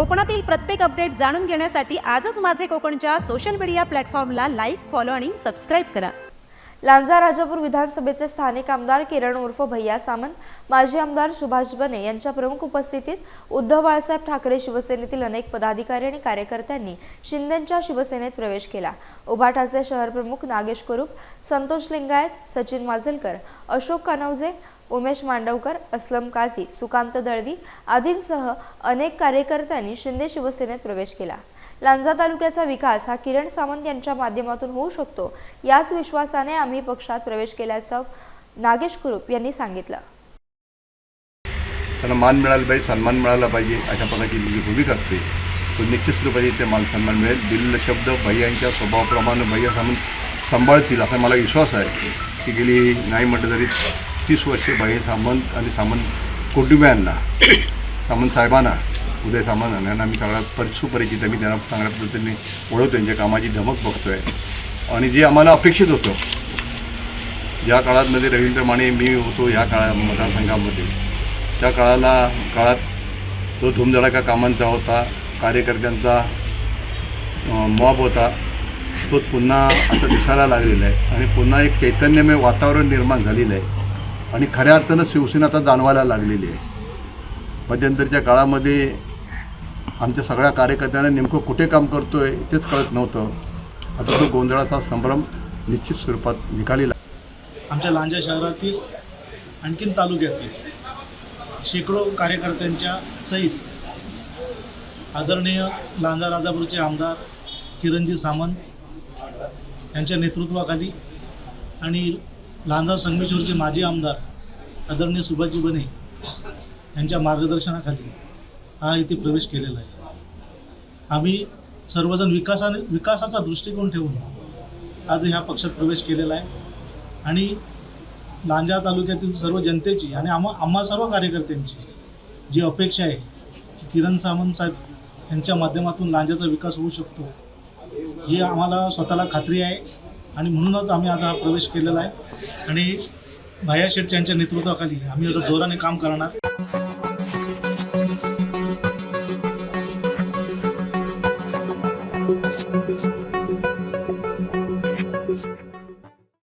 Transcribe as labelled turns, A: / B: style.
A: कोकणातील प्रत्येक अपडेट जाणून घेण्यासाठी आजच माझे कोकणच्या सोशल मीडिया प्लॅटफॉर्मला लाईक फॉलो आणि सबस्क्राईब करा.
B: लांजा राजापूर विधानसभेचे स्थानिक आमदार किरण उर्फ भैया सामंत माजी आमदार सुभाष बने यांच्या प्रमुख उपस्थितीत उद्धव बाळासाहेब ठाकरे शिवसेनेतील अनेक पदाधिकारी आणि कार्यकर्त्यांनी शिंदेंच्या शिवसेनेत प्रवेश केला. उभाटाचे शहरप्रमुख नागेश कुरुप संतोष लिंगायत सचिन माजलकर अशोक कनवजे उमेश मांडवकर असलम काझी सुकांत दळवी आदींसह अनेक कार्यकर्त्यांनी शिंदे शिवसेनेत प्रवेश केला. लांजा तालुक्याचा विकास हा किरण सावंत यांच्या माध्यमातून होऊ शकतो याच विश्वासाने आम्ही पक्षात प्रवेश केल्याचं नागेश कुरुप यांनी सांगितलं.
C: त्यांना मान मिळाला पाहिजे सन्मान मिळाला पाहिजे अशा प्रकारची जी भूमिका असते तो निश्चित रूपाने ते मान सन्मान मिळेल. दिलेला शब्द भैयांच्या स्वभावाप्रमाणे भैया सांभाळतील असा मला विश्वास आहे की गेली नाही म्हटलं तरी तीस वर्षे भाई सामंत आणि सामंत कुटुंबियांना सामंत साहेबांना उदय सामंत यांना मी सगळ्या परि सुपरिचित आहे. मी त्यांना चांगल्या पद्धतीने ओळखतो. त्यांच्या कामाची धमक बघतोय. आणि जे आम्हाला अपेक्षित होतं ज्या काळातमध्ये रवींद्र माने मी होतो ह्या काळा मतदारसंघामध्ये त्या काळाला काळात जो धुमधडाका कामांचा होता कार्यकर्त्यांचा मॉब होता तो पुन्हा आता दिसायला लागलेला आहे. आणि पुन्हा एक चैतन्यमय वातावरण निर्माण झालेलं आहे. आणि खऱ्या अर्थानं शिवसेना आता जाणवायला लागलेली आहे. मध्यंतरच्या काळामध्ये आमच्या सगळ्या कार्यकर्त्यांना नेमकं कुठे काम करतो आहे तेच कळत नव्हतं. आता तो गोंधळाचा संभ्रम निश्चित स्वरूपात निकाली
D: आमच्या लांजा शहरातील आणखीन तालुक्यातील शेकडो कार्यकर्त्यांच्या सहित आदरणीय लांजा राजापूरचे आमदार किरणजी सामंत यांच्या नेतृत्वाखाली आणि लांजा संगमेश्वरचे माजी आमदार आदरणीय सुभाषजी बने यांच्या मार्गदर्शनाखाली हा इथे प्रवेश केलेला आहे. आम्ही सर्वजण विकासाने विकासाचा दृष्टिकोन ठेवून आज ह्या पक्षात प्रवेश केलेला आहे. आणि लांजा तालुक्यातील सर्व जनतेची आणि आम्हा आम्हा सर्व कार्यकर्त्यांची जी अपेक्षा आहे की किरण सामंत साहेब यांच्या माध्यमातून लांजाचा विकास होऊ शकतो ही आम्हाला स्वतःला खात्री आहे. आणि म्हणूनच आम्ही आज हा प्रवेश केलेला आहे. आणि भाया शेठ यांच्या नेतृत्वाखाली आम्ही आता जोराने काम करणार.